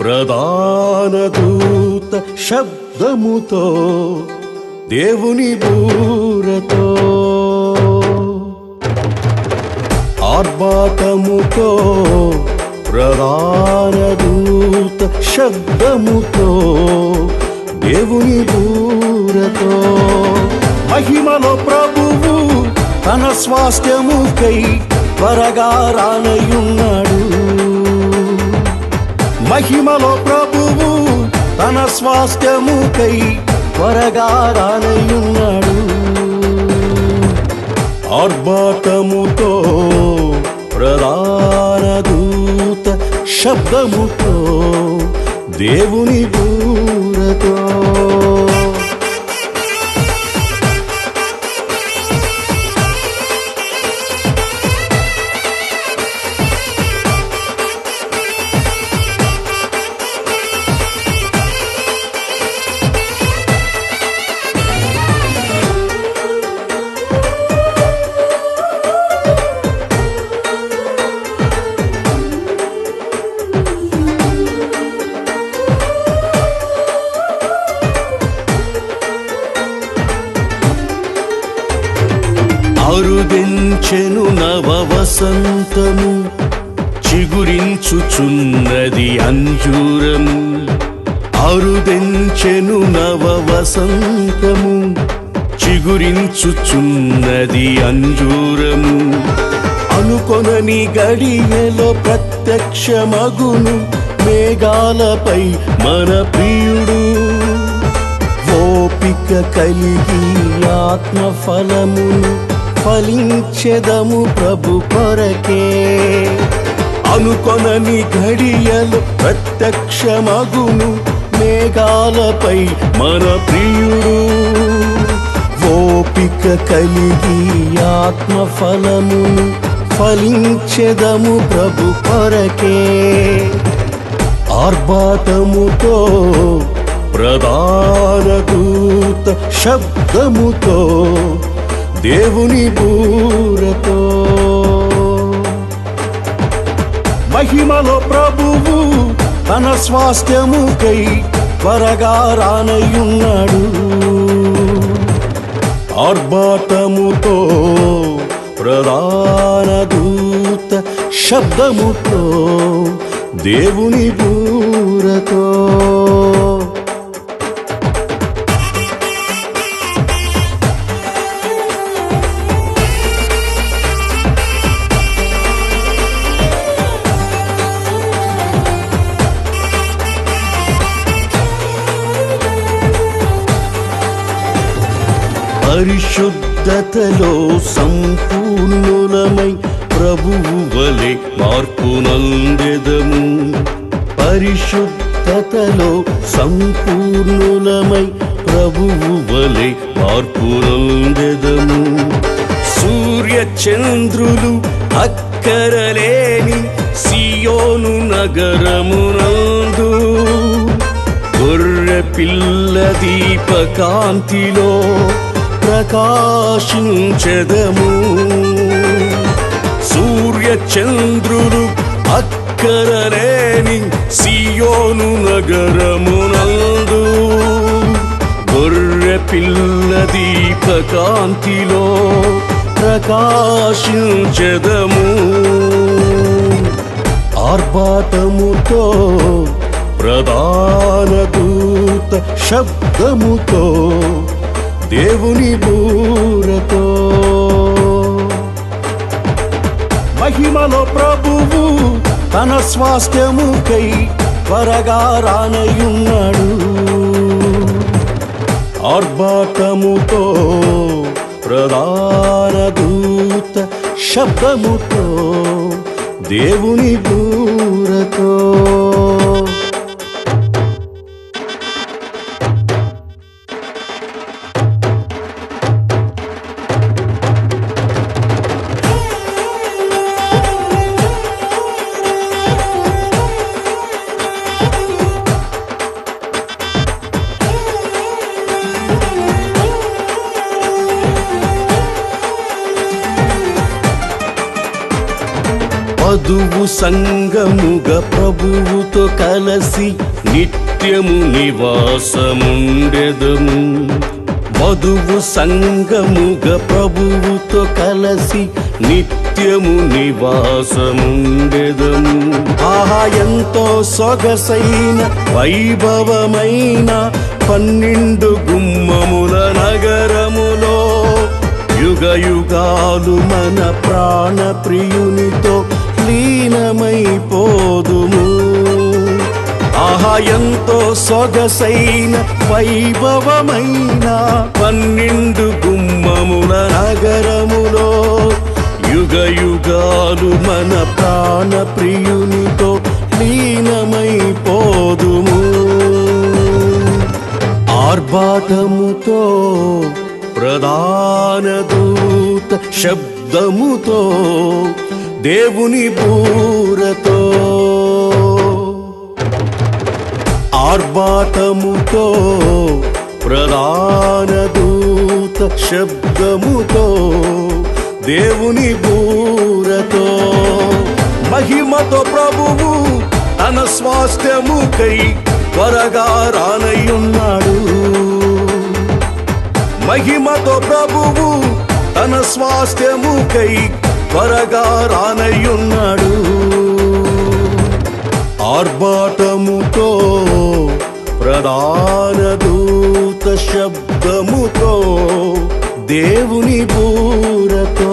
ప్రధాన దూత శబ్దముతో దేవుని బూరతో ఆర్భాటముతో ప్రధాన దూత శబ్దముతో దేవుని బూరతో మహిమలో ప్రభువు తన స్వాస్థ్యముకై త్వరగా రానయున్నాడు మహిమలో ప్రభువు తన స్వాస్థ్యముకై త్వరగా రానయ్యున్నాడు ఆర్భాటముతో ప్రధాన దూత శబ్దముతో దేవుని దూరతో వసంతము చిగురించుచున్నది అంజూరము అరుదెంచెను నవ వసంతము చిగురించుచున్నది అంజూరము. అనుకొనని గడియలో ప్రత్యక్షమగును మేఘాలపై మన ప్రియుడు. ఓపిక కలిగి ఆత్మఫలమును ఫలించెదము ప్రభు కొరకే. అనుకొనని ఘడియలు ప్రత్యక్షమగును మేఘాలపై మన ప్రియుడు ఓపిక కలిగి ఆత్మఫలమును ఫలించెదము ప్రభు కొరకే. ఆర్భాటముతో ప్రధాన దూత శబ్దముతో దేవుని బూరతో మహిమలో ప్రభువు తన స్వాస్థ్యముకై త్వరగా రానయ్యున్నాడు ఆర్భాటముతో ప్రధాన దూత శబ్దముతో దేవుని బూరతో పరిశుద్ధతలో సంపూర్ణులమై ప్రభువు వలె మార్పునందెదము పరిశుద్ధతలో సంపూర్ణులమై ప్రభువు వలె మార్పునందెదము సూర్య చంద్రులు అక్కరలేని సియోను నగరమునందు. గొర్రె పిల్ల దీపకాంతిలో ప్రకాశించదము సూర్యచంద్రులు అక్కరలేని సియోను నగరమునందు. గొర్రె పిల్ల దీపకాంతిలో ప్రకాశించదము ఆర్భాటముతో ప్రధాన దూత శబ్దముతో తన స్వాస్థ్యముకై త్వరగా రానయున్నాడు ఆర్భాటముతో ప్రధాన దూత శబ్దముతో దేవుని దూరతో వధువు సంగముగ ప్రభువుతో కలసి నిత్యము నివాసముండెదము. వధువు సంగముగ ప్రభువుతో కలసి నిత్యము నివాసముండెదము. ఆహా ఎంతో సొగసైన వైభవమైన పన్నెండు గుమ్మముల నగరములో యుగ యుగాలు మన ప్రాణ ప్రియునితో లీనమైపోదుము ఆహా ఎంతో సొగసైన వైభవమైన పన్నెండు గుమ్మముల నగరములో యుగ యుగాలు మన ప్రాణ ప్రియునితో లీనమైపోదుము. ఆర్భాటముతో ప్రధాన దూత శబ్దముతో దేవుని బూరతో. ఆర్భాటముతో ప్రధాన దూత శబ్దముతో దేవుని బూరతో. మహిమతో ప్రభువు తన స్వాస్థ్యముకై త్వరగా రానయ్యున్నాడు. మహిమతో ప్రభువు తన స్వాస్థ్యముకై త్వరగా రానయ్యున్నాడు. ఆర్భాటముతో ప్రధాన దూత శబ్దముతో దేవుని పూరతో